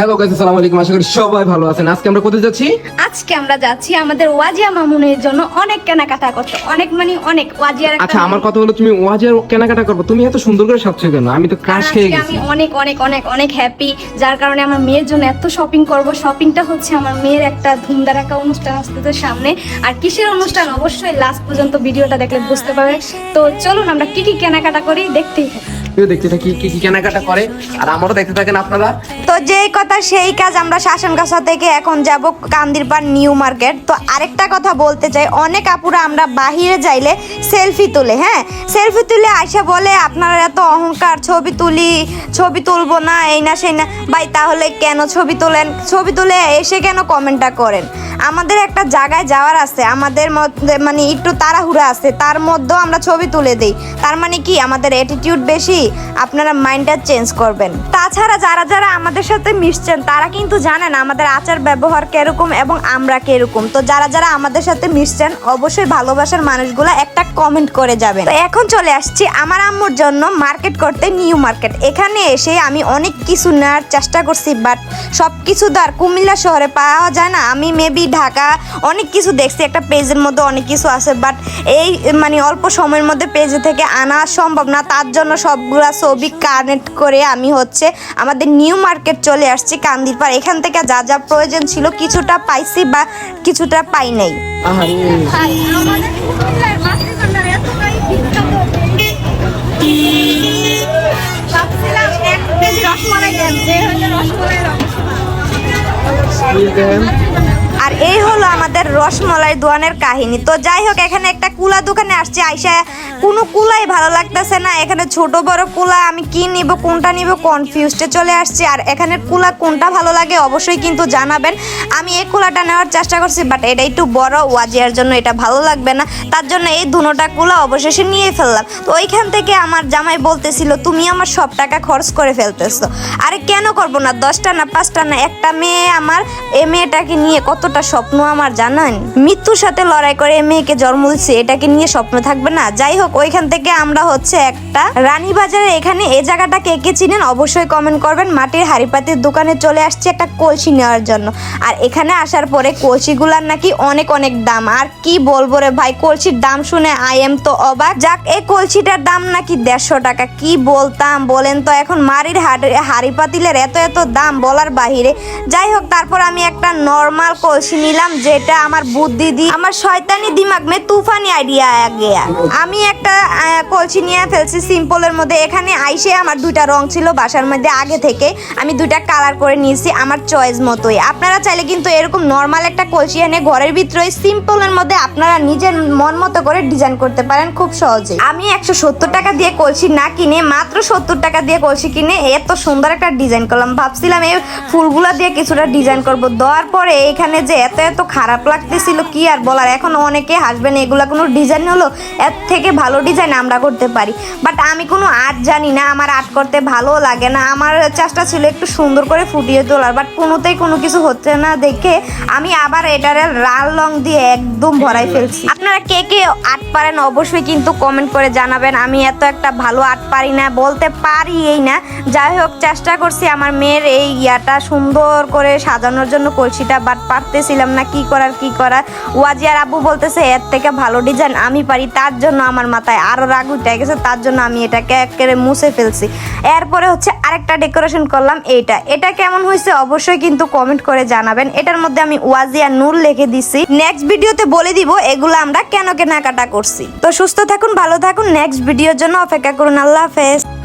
Hello guys আসসালামু আলাইকুম। আশা করি সবাই ভালো আছেন। আজকে আমরা কোথায় যাচ্ছি? আজকে আমরা যাচ্ছি আমাদের ওয়াজিয়া মামুনের জন্য অনেক কেনাকাটা করতে। অনেক মানে অনেক ওয়াজিয়ার আচ্ছা আমার কথা হলো তুমি ওয়াজের কেনাকাটা করব। তুমি এত সুন্দর করে সাজছো কেন? আমি তো ক্রাশ খেয়ে গেছি। আমি অনেক অনেক অনেক অনেক হ্যাপি যার কারণে আমার মেয়ের জন্য এত শপিং করব। শপিংটা হচ্ছে আমার মেয়ের একটা ধুমধারাকা অনুষ্ঠান আসতেছে সামনে। আর কিসের অনুষ্ঠান? অবশ্যই লাস্ট পর্যন্ত ভিডিওটা দেখলে বুঝতে পারবে। তো চলুন আমরা কি কি কেনাকাটা করি দেখতেই থাকি। তুই দেখতে থাকি, কি কি কেনাকাটা করে, আর আমারও দেখতে থাকেন আপনারা। তো যেই কথা সেই কাজ আমরা শাসনগাছা থেকে এখন যাব কান্দিরপাড় নিউ মার্কেট। তো আরেকটা কথা বলতে চাই, অনেক আপুরা আমরা বাহিরে যাইলে সেলফি তুলে হ্যাঁ? সেলফি তুলে আইসা বলে, আপনারা এত অহংকার, ছবি তুলি, ছবি তুলবো না, এই না, সেই না। ভাই, তাহলে কেন ছবি তোলেন? ছবি তুলে এসে কেন কমেন্টটা করেন? আমাদের একটা জায়গায় যাওয়ার আছে, আমাদের মধ্যে মানে একটু তাড়াহুড়া আছে, তার মধ্যেও আমরা ছবি তুলে দিই। তার মানে কি? আমাদের অ্যাটিটিউড বেশি, আপনারা মাইন্ডটা চেঞ্জ করবেন। তাছাড়া যারা যারা আমাদের সাথে মিশছেন, তারা কিন্তু জানেন আমাদের আচার ব্যবহার কীরকম এবং আমরা কীরকম। তো যারা যারা আমাদের সাথে মিশছেন, অবশ্যই ভালোবাসার মানুষগুলো একটা কমেন্ট করে যাবেন। তো এখন চলে আসছি আমার আম্মুর জন্য মার্কেট করতে নিউ মার্কেট এখানে এসে আমি অনেক কিছু নেওয়ার চেষ্টা করছি বাট সব কিছু তো আর কুমিল্লা শহরে পাওয়া যায় না। আমি মেবি ঢাকা অনেক কিছু দেখছি একটা পেজের মধ্যে অনেক কিছু আছে বাট এই মানে অল্প সময়ের মধ্যে পেজে থেকে আনা সম্ভব না তার জন্য সবগুলা ছবি কানেক্ট করে আমি হচ্ছে আমাদের নিউ মার্কেট চলে আসছি কান্দিরপাড় এখান থেকে যা যা প্রয়োজন ছিল কিছুটা পাইছি বা কিছুটা পাই নাই। রসমালাই দেন যে এই দেন। আর এই হলো আমাদের রসমলাই দোয়ানের কাহিনী। তো যাই হোক, এখানে একটা কুলা দোকানে আসছে। আইসা কোনো কুলাই ভালো লাগতেছে না। এখানে ছোট বড় কুলা, আমি কি নিব, কোনটা নিব কনফিউজডে চলে আসছি। আর এখানে কুলা কোনটা ভালো লাগে অবশ্যই কিন্তু জানাবেন। আমি এই কুলাটা নেওয়ার চেষ্টা করছি বাট এটা একটু বড়, ওয়াজিয়ার জন্য এটা ভালো লাগবে না। তার জন্য এই দুনোটা কুলা অবশেষে নিয়ে ফেললাম। তো ওইখান থেকে আমার জামাই বলতেছিল, তুমি আমার সব টাকা খরচ করে ফেলতেছো। আরে কেন করব না? দশটা না পাঁচটা না? একটা মেয়ে আমার এ মেয়েটাকে নিয়ে কতটা স্বপ্ন আমার, জানান? মৃত্যুর সাথে লড়াই করে মেয়েকে জন্ম দিচ্ছে, এটাকে নিয়ে স্বপ্ন থাকবে না। যাই হোক, ওইখান থেকে আমরা হচ্ছে একটা রানীবাজারের এখানে এই জায়গাটা কে কে চিনেন অবশ্যই কমেন্ট করবেন। মাটির হাড়িপাতির দোকানে চলে আসছে একটা কলসি নেওয়ার জন্য। আর এখানে আসার পরে কলসিগুলার নাকি অনেক অনেক দাম। আর কি বলব রে ভাই, কলসির দাম শুনে আই এম তো অবাক। যাক, এই কলসিটার দাম নাকি দেড়শো টাকা, কি বলতাম? বলেন তো এখন মারির হাড়ি পাতিলের এত এত দাম বলার বাহিরে। যাই হোক, তারপর আমি একটা নর্মাল কলসি নিলাম যেটা আমার বুদ্ধি দি, আমার শয়তানি দিমাগ মে তুফানি আইডিয়া গেয়া। আমি একটা কলসি নিয়ে ফেলছি সিম্পলের মধ্যে। এখানে আইসে আমার দুইটা রং ছিল বাসার মধ্যে আগে থেকে। আমি দুইটা কালার করে নিয়েছি আমার চয়েস মতোই। আপনারা চাইলে কিন্তু এরকম নর্মাল একটা কলসি এনে ঘরের ভিতরে সিম্পলের মধ্যে আপনারা নিজের মন মতো করে ডিজাইন করতে পারেন খুব সহজে আমি একশো সত্তর টাকা দিয়ে কলসি না কিনে, মাত্র সত্তর টাকা দিয়ে কলসি কিনে এত সুন্দর একটা ডিজাইন করলাম। ভাবছিলাম এই ফুলগুলা দিয়ে কিছুটা ডিজাইন করব। দেওয়ার পরে এখানে যে এত এত খারাপ লাগতেছিল কি আর বলার? এখন অনেকে হাসবেন, এগুলা কোনো ডিজাইন হলো? এর থেকে ভালো ডিজাইন আমরা করতে পারি। বাট আমি কোনো আর্ট জানি না, আমার আর্ট করতে ভালো লাগে না। আমার চেষ্টা ছিল একটু সুন্দর করে ফুটিয়ে তোলার বাট কোনোতেই কোনো কিছু হচ্ছে না দেখে আমি আবার এটারে লাল রং দিয়ে একদম ভরাই ফেলছি। আপনারা কে কে আর্ট পারেন অবশ্যই কিন্তু কমেন্ট করে জানাবেন। আমি এত একটা ভালো আর্ট পারি না, বলতে পারি এই না। যাই হোক, চেষ্টা করছি আমার মেয়ের এই ইয়াটা সুন্দর করে সাজানোর জন্য কলসিটা বাট পারতেছিলাম না, কি করার কি করার? ওয়াজিয়ার আব্বু বলতেছে, এর থেকে ভালো ডিজাইন আমি পারি, তার জন্য আমার মাথায় আরও রাগ উঠে গেছে, তার জন্য আমি এটাকে একেবারে মুছে ফেলছি। এরপরে হচ্ছে আরেকটা ডেকোরেশন করলাম, এইটা। এটা কেমন হয়েছে অবশ্যই কিন্তু কমেন্ট করে জানাবেন। এটার মধ্যে আমি ওয়াজিয়া নূর লিখে দিছি। নেক্সট ভিডিওতে বলে দিব এগুলো আমরা কেন কেনাকাটা করছি। তো সুস্থ থাকুন, ভালো থাকুন। নেক্সট ভিডিওর জন্য অপেক্ষা করুন। আল্লাহ হাফেজ।